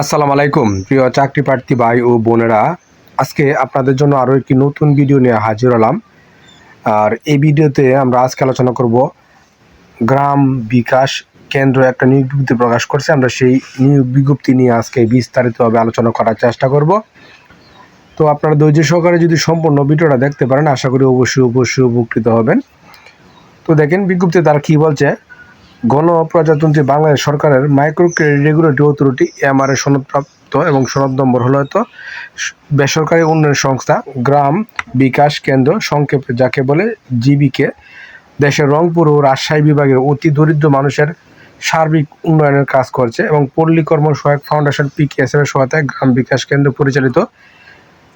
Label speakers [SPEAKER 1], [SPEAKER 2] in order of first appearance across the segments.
[SPEAKER 1] আসসালামু আলাইকুম, প্রিয় চাকরি প্রার্থী ভাই ও বোনেরা। আজকে আপনাদের জন্য আরও একটি নতুন ভিডিও নিয়ে হাজির হলাম। আর এই ভিডিওতে আমরা আজকে আলোচনা করব গ্রাম বিকাশ কেন্দ্র একটা নিয়োগ বিজ্ঞপ্তি প্রকাশ করছে। আমরা সেই নিয়োগ বিজ্ঞপ্তি নিয়ে আজকে বিস্তারিতভাবে আলোচনা করার চেষ্টা করব। তো আপনারা ধৈর্য সহকারে যদি সম্পূর্ণ ভিডিওটা দেখতে পারেন, আশা করি অবশ্যই অবশ্যই উপকৃত হবেন। তো দেখেন বিজ্ঞপ্তি তারা কী বলছে গণপ্রজাতন্ত্রী বাংলাদেশ সরকারের micro credit regulatory authority MR এর সনদপ্রাপ্ত এবং সনদ নম্বর হলো হয়তো বেসরকারি উন্নয়ন সংস্থা, গ্রাম বিকাশ কেন্দ্র, সংক্ষেপে যাকে বলে জিবিকে দেশের রংপুর ও রাজশাহী বিভাগের অতি দরিদ্র মানুষের সার্বিক উন্নয়নের কাজ করছে এবং পল্লী কর্ম সহায়ক ফাউন্ডেশন পিকেএসএফ এর সহায়তায় গ্রাম বিকাশ কেন্দ্র পরিচালিত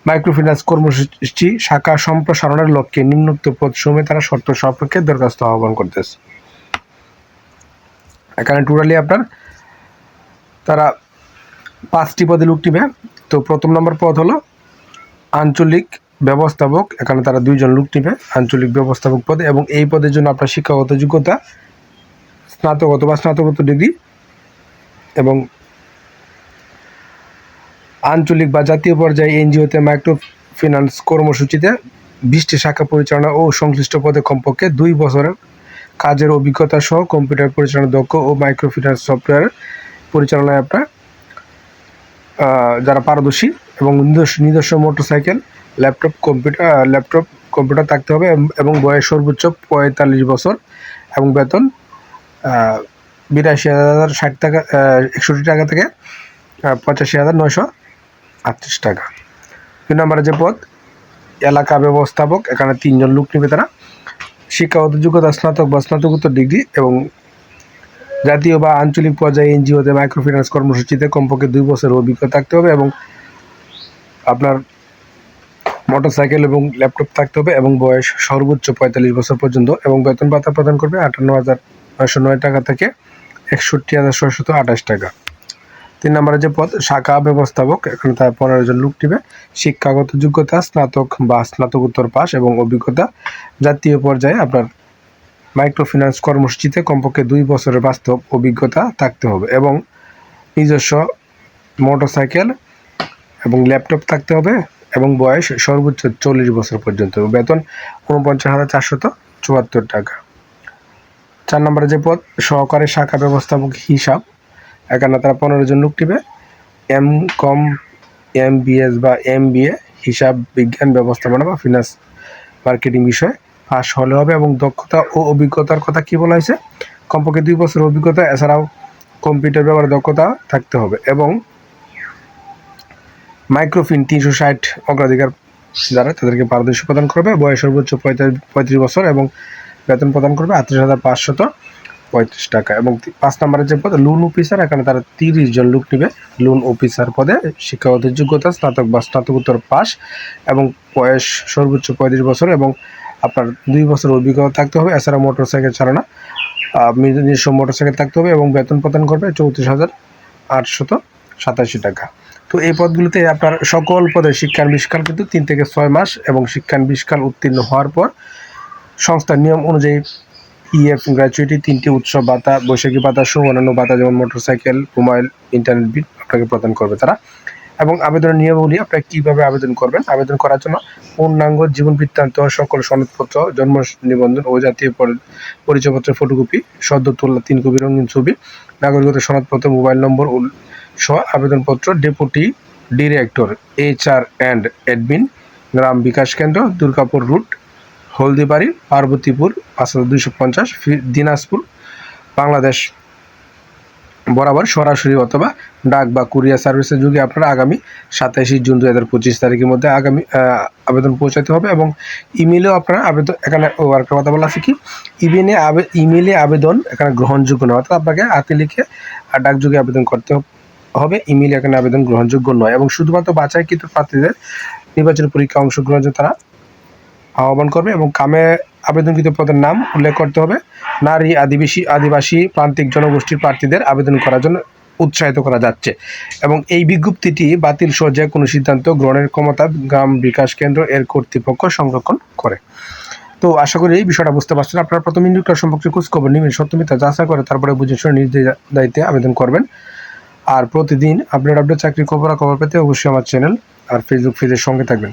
[SPEAKER 1] মাইক্রোফিন্যান্স কর্মসূচি, শাখা সম্প্রসারণের লক্ষ্যে নিম্নোক্ত পদ সময় তারা শর্ত সাপেক্ষে দরখাস্ত আহ্বান করতেছে। এখানে টোটালি আপনার তারা পাঁচটি পদে লোক নিবে তো প্রথম নম্বর পদ হলো আঞ্চলিক ব্যবস্থাপক। এখানে তারা দুইজন লোক নিবে আঞ্চলিক ব্যবস্থাপক পদে এবং এই পদের জন্য আপনার শিক্ষাগত যোগ্যতা স্নাতক অথবা স্নাতকোত্তর ডিগ্রি এবং আঞ্চলিক বা জাতীয় পর্যায়ে এনজিওতে মাইক্রো ফিন্যান্স কর্মসূচিতে বিশটি শাখা পরিচালনা ও সংশ্লিষ্ট পদে কমপক্ষে দুই বছরের কাজের অভিজ্ঞতা সহ কম্পিউটার পরিচালনা দক্ষ ও মাইক্রো ফিন্যান্স সফটওয়্যার পরিচালনায় আপনার যারা পারদর্শী এবং নিজস্ব motorcycle laptop computer laptop computer থাকতে হবে এবং- বয়স সর্বোচ্চ পঁয়তাল্লিশ বছর এবং বেতন বিরাশি হাজার ষাট টাকা একষট্টি টাকা থেকে পঁচাশি হাজার নয়শো আটত্রিশ টাকা। দুই নম্বরে যে পদ, এলাকা ব্যবস্থাপক, এখানে তিনজন লোক নেবে তারা। শিক্ষাগত যোগ্যতা, স্নাতক বা স্নাতকোত্তর ডিগ্রি এবং জাতীয় বা আঞ্চলিক পর্যায়ে এনজিওতে মাইক্রোফিন্যান্স কর্মসূচিতে কমপক্ষে দুই বছর অভিজ্ঞতা থাকতে হবে এবং আপনার মোটরসাইকেল এবং ল্যাপটপ থাকতে হবে এবং বয়স সর্বোচ্চ পঁয়তাল্লিশ বছর পর্যন্ত এবং বেতন ভাতা প্রদান করবে আটান্ন হাজার নয়শো নয় টাকা থেকে একষট্টি হাজার ছয়শত আঠাশ টাকা। তিন নম্বরে যে পদ, শাখা ব্যবস্থাপক, এখানে তার পনেরো জন লোক নেবে শিক্ষাগত যোগ্যতা, স্নাতক বা স্নাতকোত্তর পাস এবং অভিজ্ঞতা, জাতীয় পর্যায়ে আপনার মাইক্রোফিন্যান্স কর্মসূচিতে কমপক্ষে দুই বছরের বাস্তব অভিজ্ঞতা থাকতে হবে এবং নিজস্ব মোটরসাইকেল এবং ল্যাপটপ থাকতে হবে এবং বয়স সর্বোচ্চ চল্লিশ বছর পর্যন্ত বেতন উনপঞ্চাশ হাজার চারশত চুয়াত্তর টাকা। চার নম্বরে যে পদ, সহকারী শাখা ব্যবস্থাপক হিসাব এখানে তারা পনেরো জন লোক টিবে এম কম, এম বিএস বা এম বিএ হিসাব বিজ্ঞান ব্যবস্থাপনা বা ফিনান্স মার্কেটিং বিষয়ে পাস হলে হবে এবং দক্ষতা ও অভিজ্ঞতার কথা কি বলা হয়েছে? কমপক্ষে দুই বছর অভিজ্ঞতা, এছাড়াও কম্পিউটার ব্যবহারে দক্ষতা থাকতে হবে এবং মাইক্রোফিন তিনশো ষাট অগ্রাধিকার যারা তাদেরকে পারদর্শী প্রদান করবে। বয়স সর্বোচ্চ পঁয়তাল্লিশ, পঁয়ত্রিশ বছর এবং বেতন প্রদান করবে আটত্রিশ হাজার পাঁচশত। পঁয়ত্রিশ টাকা। এবং পাঁচ নম্বরের যে পদ লোন অফিসার এখানে তারা তিরিশ জন লোক নেবে। লোন অফিসার পদে শিক্ষাগত যোগ্যতা, স্নাতক বা স্নাতকোত্তর পাস এবং বয়স সর্বোচ্চ পঁয়ত্রিশ বছর এবং আপনার দুই বছর অভিজ্ঞতা থাকতে হবে। এছাড়া মোটর সাইকেল চালানো নিজস্ব মোটর সাইকেল থাকতে হবে এবং বেতন প্রদান করবে চৌত্রিশ হাজার আটশত সাতাশি টাকা। তো এই পদগুলোতে আপনার সকল পদে শিক্ষার বিশকাল কিন্তু তিন থেকে ছয় মাস এবং শিক্ষার বিশকাল উত্তীর্ণ হওয়ার পর সংস্থার নিয়ম অনুযায়ী ইএফ গ্র্যাচুইটি তিনটি উৎসব ভাতা বৈশাখী ভাতা সহ অন্যান্য ভাতা যেমন মোটরসাইকেল মোবাইল ইন্টারনেট বিল আপনাকে প্রদান করবে তারা। এবং আবেদনের নিয়মাবলী আপনারা কীভাবে আবেদন করবেন? আবেদন করার জন্য পূর্ণাঙ্গ জীবন বৃত্তান্ত, সকল সনদপত্র, জন্ম নিবন্ধন ও জাতীয় পরি- পরিচয়পত্রের ফটোকপি সদ্য তোলা তিন কপি রঙিন ছবি নাগরিকতার সনদপত্র মোবাইল নম্বর সহ আবেদনপত্র deputy director HR and admin Gram Bikash Kendra, Durgapur route Haldibari, Parbatipur পাঁচ হাজার দুইশো পঞ্চাশ দিনাজপুর, বাংলাদেশ। বরাবর সরাসরি অথবা ডাক বা কুরিয়ার সার্ভিসের যুগে আপনারা আগামী সাতাশে জুন দু হাজার পঁচিশ তারিখের মধ্যে আগামী আবেদন পৌঁছাতে হবে এবং ইমেলেও আপনারা আবেদন, এখানে একটা কথা বলা আছে কি ইমেলে ইমেলে আবেদন এখানে গ্রহণযোগ্য নয়, অর্থাৎ আপনাকে হাতে লিখে আর ডাকযোগে আবেদন করতে হবে ইমেলে এখানে আবেদন গ্রহণযোগ্য নয় এবং শুধুমাত্র বাছাইকৃত প্রার্থীদের নির্বাচনী পরীক্ষা অংশগ্রহণের জন্য তারা আহ্বান করবে এবং কামে আবেদনকৃত পদের নাম উল্লেখ করতে হবে। নারী, আদিবাসী আদিবাসী, প্রান্তিক জনগোষ্ঠীর প্রার্থীদের আবেদন করার জন্য উৎসাহিত করা যাচ্ছে। এবং এই বিজ্ঞপ্তিটি বাতিল সহ যে কোনো সিদ্ধান্ত গ্রহণের ক্ষমতা গ্রাম বিকাশ কেন্দ্র এর কর্তৃপক্ষ সংরক্ষণ করে। তো আশা করি এই বিষয়টা বুঝতে পারছেন। আপনারা প্রথম ইন্ডিকার সম্পর্কে খোঁজ খবর নেবেন সত্যমিতা যাচাই করে তারপরে বুঝে শুনে নিজ দায়িত্বে আবেদন করবেন। আর প্রতিদিন আপডেট আপডেট চাকরি খবর খবর পেতে অবশ্যই আমার চ্যানেল আর ফেসবুক পেজের সঙ্গে থাকবেন।